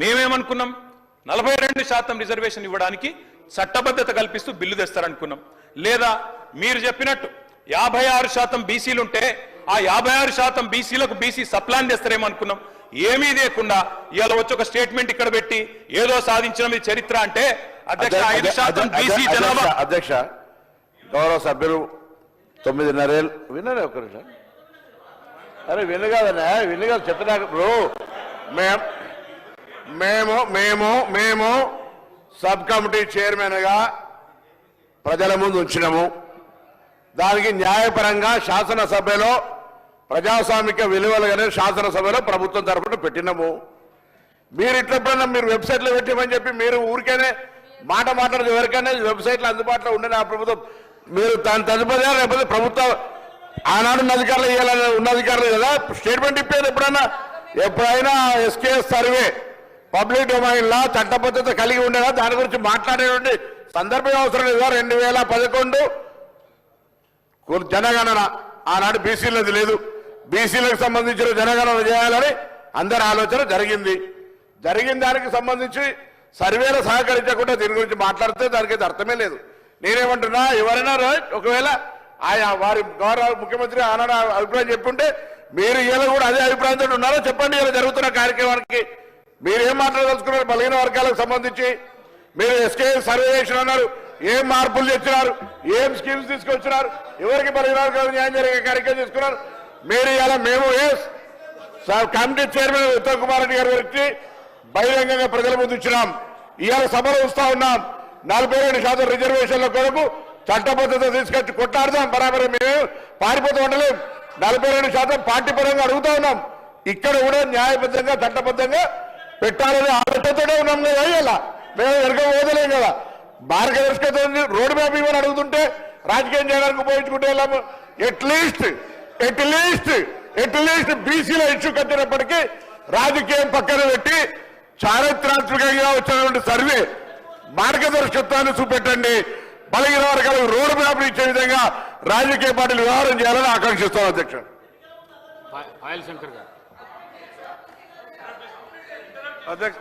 మేమేమనుకున్నాం? నలభై రెండు శాతం రిజర్వేషన్ ఇవ్వడానికి చట్టబద్ధత కల్పిస్తూ బిల్లు తెస్తారనుకున్నాం. లేదా మీరు చెప్పినట్టు యాభై ఆరు శాతం బీసీలుంటే ఆ యాభై ఆరు శాతం బీసీలకు బీసీ సప్లాన్ తెస్తారేమో అనుకున్నాం. ఏమీ లేకుండా ఇవాళ వచ్చి ఒక స్టేట్మెంట్ ఇక్కడ పెట్టి ఏదో సాధించిన మీ చరిత్ర అంటే అధ్యక్ష ఐదు శాతం బీసీ అధ్యక్ష జనాభా. అధ్యక్ష గౌరవ సభ్యులు తొమ్మిదిన్నరేళ్ళు వినరే ఒక నిమిషం. అరే విను కాదన్నా విను కాదు చెప్తున్నా ఇప్పుడు మేం మేము మేము మేము సబ్ కమిటీ చైర్మన్గా ప్రజల ముందు ఉంచినాము. దానికి న్యాయపరంగా శాసనసభలో ప్రజాస్వామిక విలువలుగానే శాసనసభలో ప్రభుత్వం తరఫున పెట్టినాము. మీరు ఇట్లప్పుడన్నా మీరు వెబ్సైట్లో పెట్టమని చెప్పి మీరు ఊరికేనే మాట మాట్లాడదు ఎవరికైనా వెబ్సైట్లో అందుబాటులో ఉండని ఆ ప్రభుత్వం. మీరు దాని తదుపరి లేకపోతే ప్రభుత్వం ఆనాడు ఉన్న అధికారులు ఇవ్వాలని ఉన్న అధికారులు కదా? స్టేట్మెంట్ ఇప్పేది ఎప్పుడన్నా? ఎప్పుడైనా SKS survey public domain law చట్టబద్ధత కలిగి ఉండేదా దాని గురించి మాట్లాడేటువంటి సందర్భం అవసరం లేదా. రెండు వేల పదకొండు జనగణన. ఆనాడు బీసీలది లేదు. బీసీలకు సంబంధించిన జనగణన చేయాలని అందరి ఆలోచన జరిగింది. జరిగిన దానికి సంబంధించి సర్వేలు సహకరించకుండా దీని గురించి మాట్లాడితే దానికి అర్థమే లేదు. నేనేమంటున్నా ఎవరైనా ఒకవేళ ఆయా వారి గౌరవ ముఖ్యమంత్రి ఆనాడు ఆ అభిప్రాయం చెప్పుంటే మీరు ఇలా కూడా అదే అభిప్రాయంతో ఉన్నారో చెప్పండి. ఇలా జరుగుతున్న కార్యక్రమానికి మీరు ఏం మాట్లాడదలుచుకున్నారు? బలహీన వర్గాలకు సంబంధించి. మీరు ఎస్కే సర్వే చేసిన అన్నారు ఏం మార్పులు తెచ్చినారు? ఏం స్కీమ్స్ తీసుకొచ్చినారు? ఎవరికి బలహీన వర్గాలకు న్యాయం జరిగే కార్యక్రమం తీసుకున్నారు? మీరు ఇలా మేము ఏ కమిటీ చైర్మన్ ఉత్తమ్ కుమార్ రెడ్డి గారి వచ్చి బహిరంగంగా ప్రజల ముందు ఇచ్చినాం. ఇవాళ సభలో వస్తూ ఉన్నాం. నలభై రెండు శాతం రిజర్వేషన్ల కొరకు చట్టబద్ధత తీసుకొచ్చి కొట్లాడదాం. బరాబరే మేము పారిపోతూ ఉండలేం. నలభై రెండు శాతం పార్టీ పరంగా అడుగుతా ఉన్నాం. ఇక్కడ కూడా న్యాయబద్ధంగా చట్టబద్ధంగా పెట్టాలని ఆలోచనతోనే ఉన్నాం కదా ఇలా. మేము వెనక పోదలేం కదా. మార్గదర్శకత రోడ్ మ్యాప్ ఇవ్వని అడుగుతుంటే రాజకీయం చేయడానికి ఉపయోగించుకుంటే వెళ్ళాము at least at least at least బీసీలో ఇష్యూ కట్టినప్పటికీ రాజకీయం పక్కన పెట్టి చారిత్రాత్మకంగా వచ్చినటువంటి సర్వే మార్గదర్శకత్వాన్ని చూపెట్టండి. బలహీన వర్గాలకు రోడ్ మ్యాప్ ఇచ్చే విధంగా రాజకీయ పార్టీలు వ్యవహారం చేయాలని ఆకాంక్షిస్తాం అధ్యక్ష. అధ్యక్ష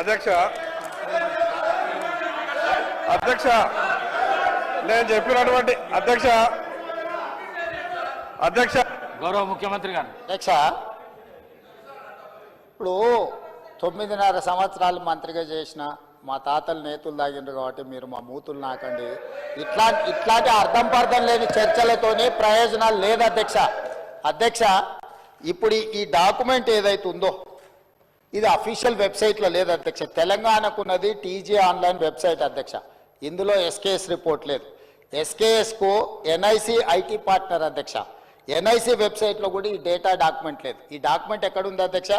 అధ్యక్ష. అధ్యక్ష నేను చెప్పినటువంటి అధ్యక్ష. అధ్యక్ష. గౌరవ ముఖ్యమంత్రి గారు. అధ్యక్ష ఇప్పుడు తొమ్మిదిన్నర సంవత్సరాలు మంత్రిగా చేసిన మా తాతలు నేతులు తాగిండ్రు కాబట్టి మీరు మా మూతులు నాకండి. ఇట్లా ఇట్లాంటి అర్థం పర్థం లేని చర్చలతోని ప్రయోజనాలు లేదు అధ్యక్ష. అధ్యక్ష ఇప్పుడు ఈ- డాక్యుమెంట్ ఏదైతే ఉందో ఇది అఫీషియల్ వెబ్సైట్లో లేదు అధ్యక్ష. తెలంగాణకున్నది టీజీ ఆన్లైన్ వెబ్సైట్ అధ్యక్ష. ఇందులో ఎస్కేఎస్ రిపోర్ట్ లేదు. ఎస్కేఎస్కు ఎన్ఐసి ఐటీ పార్ట్నర్ అధ్యక్ష. ఎన్ఐసి వెబ్సైట్లో కూడా ఈ డేటా డాక్యుమెంట్ లేదు. ఈ డాక్యుమెంట్ ఎక్కడ ఉంది అధ్యక్ష?